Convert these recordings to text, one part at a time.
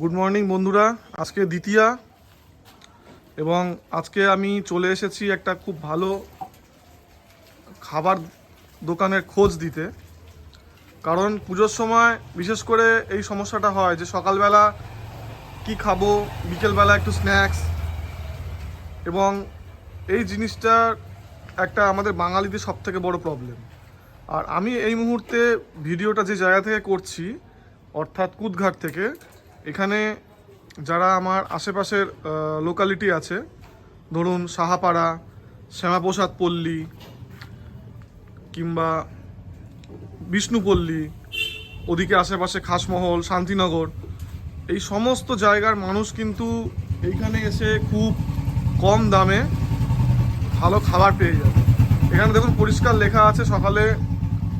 Good morning বন্ধুরা। আজকে দ্বিতীয়া এবং আজকে আমি চলে এসেছি একটা খুব ভালো খাবার দোকানের খোঁজ দিতে। কারণ পুজোর সময় বিশেষ করে এই সমস্যাটা হয় যে সকালবেলা কি খাব, বিকেলবেলা একটু স্ন্যাক্স এবং এই জিনিসটা একটা আমাদের বাঙালিদের সব থেকে বড় প্রবলেম আর আমি এই মুহূর্তে ভিডিওটা যে জায়গা থেকে করছি, অর্থাৎ কুদঘাট থেকে এখানে যারা আমার আশেপাশের লোকালিটি আছে, ধরুন সাহাপাড়া, শ্যামাপ্রসাদ পল্লী, কিংবা বিষ্ণুপল্লী, ওদিকে আশেপাশে খাসমহল, শান্তিনগর, এই সমস্ত জায়গার মানুষ কিন্তু এইখানে এসে খুব কম দামে ভালো খাবার পেয়ে যাবে। এখানে দেখুন পরিষ্কার লেখা আছে, সকালে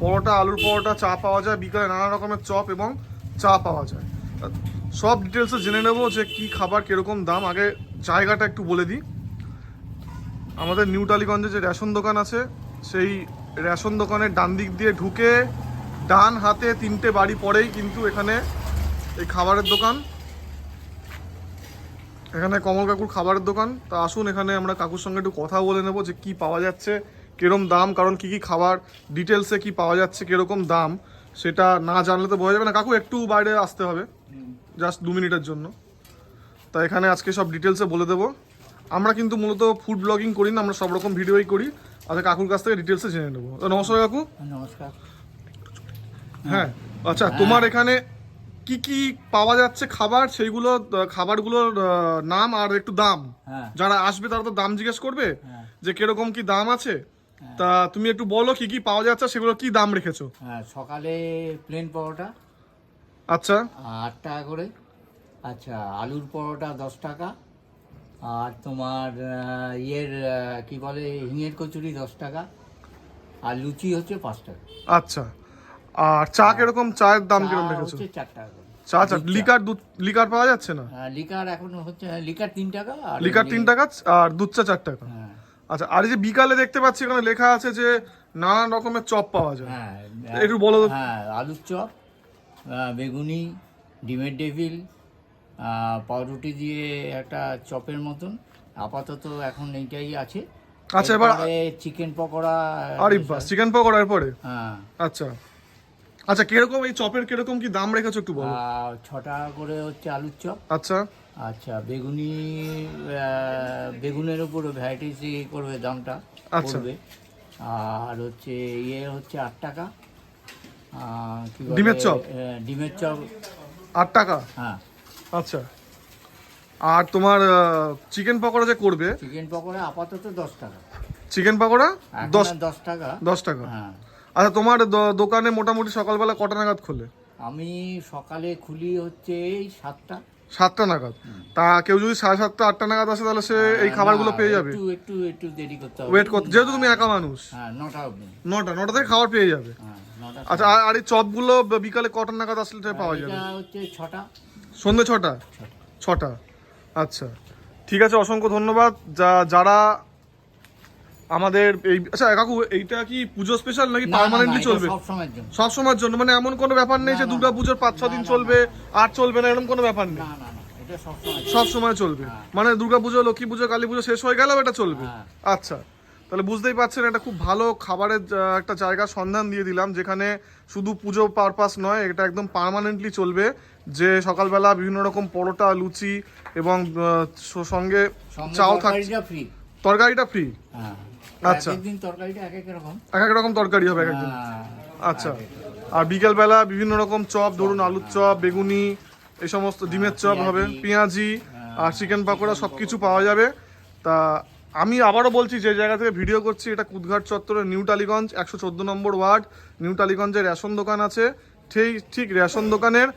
পরোটা, আলুর পরোটা, চা পাওয়া যায়, বিকালে নানা রকমের চপ এবং চা পাওয়া যায়। সব ডিটেলসে জেনে নেব যে কি খাবার, কীরকম দাম। আগে জায়গাটা একটু বলে দিই। আমাদের নিউ টালিগঞ্জে যে রেশন দোকান আছে, সেই রেশন দোকানের ডান দিক দিয়ে ঢুকে ডান হাতে তিনটে বাড়ি পরেই কিন্তু এখানে এই খাবারের দোকান। এখানে কমল কাকুর খাবারের দোকান। তা আসুন এখানে আমরা কাকুর সঙ্গে একটু কথা বলে নেব যে কি পাওয়া যাচ্ছে, কীরকম দাম, কারণ কি কি খাবার ডিটেলসে কি পাওয়া যাচ্ছে, কীরকম দাম, সেটা না জানলে তো বোঝা যাবে না। কাকু, একটু বাইরে আসতে হবে। জাস্ট দু মিনিটের জন্য। তা এখানে আজকে সব ডিটেলসে বলে দেবো। আমরা কিন্তু মূলত ফুড ব্লগিং করি না আমরা সব রকম ভিডিওই করি। আচ্ছা কাকুর কাছ থেকে ডিটেলসে জেনে নেব। তো নমস্কার কাকু। নমস্কার। হ্যাঁ আচ্ছা তোমার এখানে কি কি পাওয়া যাচ্ছে খাবার? সেইগুলো খাবারগুলোর নাম আর একটু দাম। হ্যাঁ। যারা আসবে তারা তো দাম জিজ্ঞেস করবে হ্যাঁ। যে কীরকম কি দাম আছে? তা তুমি একটু বলো কি কি পাওয়া যাচ্ছে সেগুলো কি দাম রেখেছো? হ্যাঁ সকালে প্লেন পরোটা আচ্ছা। আট টাকা করে। আচ্ছা আলুর পরোটা দশ টাকা। আর তোমার ইয়ের কি বলে হিঙের কচুরি দশ টাকা। আর লুচি হচ্ছে পাঁচ টাকা। আচ্ছা। আর চা কীরকম? চায়ের দাম কীরকম রেখেছো চার টাকা করে। চা চা লিকার। দুধ লিকার পাওয়া যাচ্ছে না? হ্যাঁ, লিকার এখন হচ্ছে লিকার তিন টাকা আর লিকার তিন টাকা আর দুধ চা চার টাকা। হ্যাঁ। আচ্ছা আর এই যে বিকালে দেখতে পাচ্ছি এখানে লেখা আছে যে নানান রকমের চপ পাওয়া যায়। হ্যাঁ একটু বলো হ্যাঁ আলুর চপ বেগুনি ডিমের ডেভিল পাউরুটি দিয়ে একটা চপের মতন। আপাতত এখন এইটাই আছে। আচ্ছা, এবার- চিকেন পকোড়া আরে বাস চিকেন পকোড়ার পরে হ্যাঁ। আচ্ছা। আচ্ছা কীরকম এই চপের কীরকম কি দাম রেখেছো একটু বলো। ছ টাকা করে হচ্ছে আলুর চপ। আচ্ছা। আচ্ছা বেগুনি বেগুনের উপর ভ্যারাইটিস করবে দামটা আচ্ছা। আর হচ্ছে ইয়ে হচ্ছে আট টাকা? ডিমের চপ? ডিমের চপ। আট টাকা? হ্যাঁ। আচ্ছা। আর তোমার চিকেন পকোড়া যে করবে? চিকেন পকোড়া আপাতত দশ টাকা। চিকেন পকোড়া? দশ দশ টাকা। দশ টাকা। হ্যাঁ। আচ্ছা তোমার দোকানে মোটামুটি সকালবেলা কটা নাগাদ খোলে? আমি সকালে খুলি হচ্ছে এই সাতটা। সাতটা নাগাদ। তা কেউ যদি সাড়ে সাতটা আটটা নাগাদ আসে তাহলে সে এই খাবারগুলো না, পেয়ে যাবে। একটু একটু একটু দেরি করতে হবে। ওয়েট করতে যেহেতু তুমি একা মানুষ। হ্যাঁ নটা নটা নটা থেকে খাবার পেয়ে যাবে। হ্যাঁ। আচ্ছা আর- আর এই চপগুলো বিকালে কটা নাগাদ আসলে পাওয়া যাবে? ছটা। সন্ধ্যে ছটা? ছটা। আচ্ছা ঠিক আছে অসংখ্য ধন্যবাদ। যা যারা আমাদের এই আচ্ছা কাকু এইটা কি পুজো স্পেশাল নাকি পার্মানেন্টলি চলবে? সব সময়ের জন্য মানে এমন কোনো ব্যাপার নেই যে দুর্গা পুজোর পাঁচ ছ দিন চলবে আর চলবে না এরকম কোনো ব্যাপার নেই। সব সময় চলবে। হ্যাঁ। মানে দুর্গা পুজো লক্ষ্মী পুজো কালী পুজো শেষ হয়ে গেলেও এটা চলবে। হ্যাঁ। আচ্ছা। তাহলে বুঝতেই পারছেন এটা খুব ভালো খাবারের একটা জায়গা সন্ধান দিয়ে দিলাম যেখানে শুধু পুজো পারপাস নয় এটা একদম পার্মানেন্টলি চলবে যে সকালবেলা বিভিন্ন রকম পরোটা লুচি এবং সঙ্গে চাও থাকছে তরকারিটা ফ্রি হ্যাঁ। আচ্ছা। এক এক রকম? তরকারি হবে এক একদিন। হ্যাঁ, আচ্ছা। আর বিকেলবেলা বিভিন্ন রকম চপ ধরুন আলুর চপ বেগুনি এই সমস্ত ডিমের চপ হবে পেঁয়াজি। পেঁয়াজি আর চিকেন পাকোড়া সব কিছু পাওয়া যাবে। তা আমি আবারও বলছি যে জায়গা থেকে ভিডিও করছি এটা কুদঘাট চত্বরের নিউ টালিগঞ্জ একশো চোদ্দ নম্বর ওয়ার্ড। নিউ টালিগঞ্জে রেশন দোকান আছে। ঠিক ঠিক রেশন দোকানের।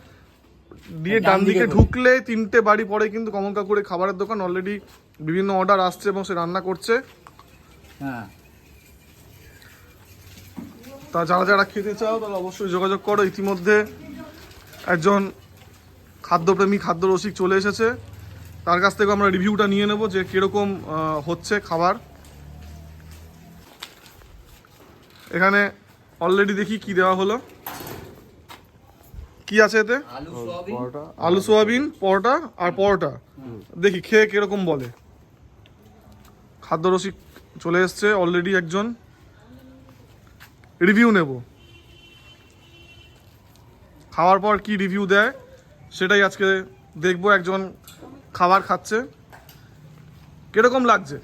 দিয়ে ডান দিকে ঢুকলে তিনটে বাড়ি পরে কিন্তু কমল কাকুরের খাবারের দোকান। অলরেডি বিভিন্ন অর্ডার আসছে এবং সে রান্না করছে। হ্যাঁ। তা যারা যারা খেতে চাও তারা অবশ্যই যোগাযোগ করো। ইতিমধ্যে একজন খাদ্যপ্রেমী খাদ্য রসিক চলে এসেছে। তার কাছ থেকে আমরা রিভিউটা নিয়ে নেব যে কীরকম হচ্ছে খাবার। এখানে অলরেডি দেখি কি দেওয়া হলো। কি আছে এতে? আলু সোয়াবিন। পরোটা। আর পরোটা। দেখি খেয়ে কীরকম বলে। খাদ্যরসিক চলে এসছে অলরেডি একজন। রিভিউ নেব। খাওয়ার পর কি রিভিউ দেয় সেটাই আজকে দেখব। একজন খাবার খাচ্ছে। কীরকম লাগছে?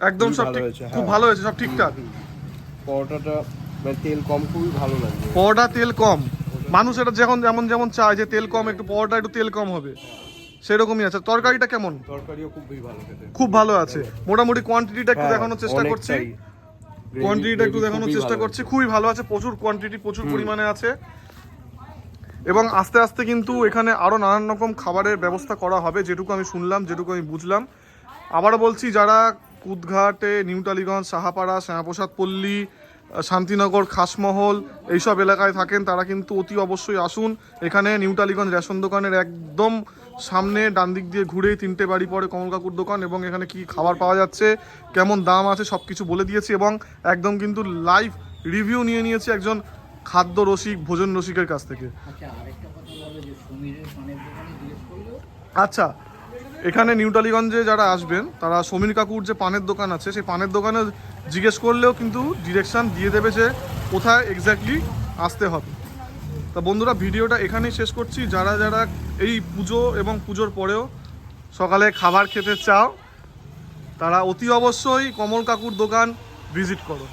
একদম সব ঠিক খুব হ্যাঁ। ভালো হয়েছে সব ঠিকঠাক। পরোটাটা মানে তেল কম খুবই ভালো লাগছে। পরোটা তেল কম। মানুষ এটা যখন যেমন যেমন চায় যে তেল কম একটু পরোটা একটু তেল কম হবে। সেরকমই আছে। তরকারিটা কেমন? তরকারিও খুবই ভালো খেতে। খুব ভালো আছে। মোটামুটি কোয়ান্টিটিটা একটু হ্যাঁ, দেখানোর চেষ্টা করছি। কোয়ান্টিটিটা একটু দেখানোর চেষ্টা করছি। খুবই ভালো আছে। প্রচুর কোয়ান্টিটি প্রচুর পরিমাণে আছে। এবং আস্তে আস্তে কিন্তু এখানে আরও নানান রকম খাবারের ব্যবস্থা করা হবে, যেটুকু আমি শুনলাম, যেটুকু আমি বুঝলাম। আবারও বলছি, যারা কুদঘাটে, নিউ টালিগঞ্জ, সাহাপাড়া, শ্যামাপ্রসাদ পল্লী, শান্তিনগর, খাসমহল এইসব এলাকায় থাকেন, তারা কিন্তু অতি অবশ্যই আসুন। এখানে নিউ টালিগঞ্জ রেশন দোকানের একদম সামনে, ডান দিক দিয়ে ঘুরেই তিনটে বাড়ি পরে কমল কাকুর দোকান, এবং এখানে কি খাবার পাওয়া যাচ্ছে, কেমন দাম আছে সব কিছু বলে দিয়েছি, এবং একদম কিন্তু লাইভ রিভিউ নিয়ে নিয়েছি একজন খাদ্য রসিক ভোজন রসিকের কাছ থেকে। আচ্ছা আচ্ছা এখানে নিউ টালিগঞ্জে যারা আসবেন তারা সমীর কাকুর যে পানের দোকান আছে সেই পানের দোকানে জিজ্ঞেস করলেও কিন্তু ডিরেকশান দিয়ে দেবে যে কোথায় এক্স্যাক্টলি আসতে হবে। তা বন্ধুরা ভিডিওটা এখানেই শেষ করছি। যারা যারা এই পুজো এবং পুজোর পরেও সকালে খাবার খেতে চাও তারা অতি অবশ্যই কমল কাকুর দোকান ভিজিট করো।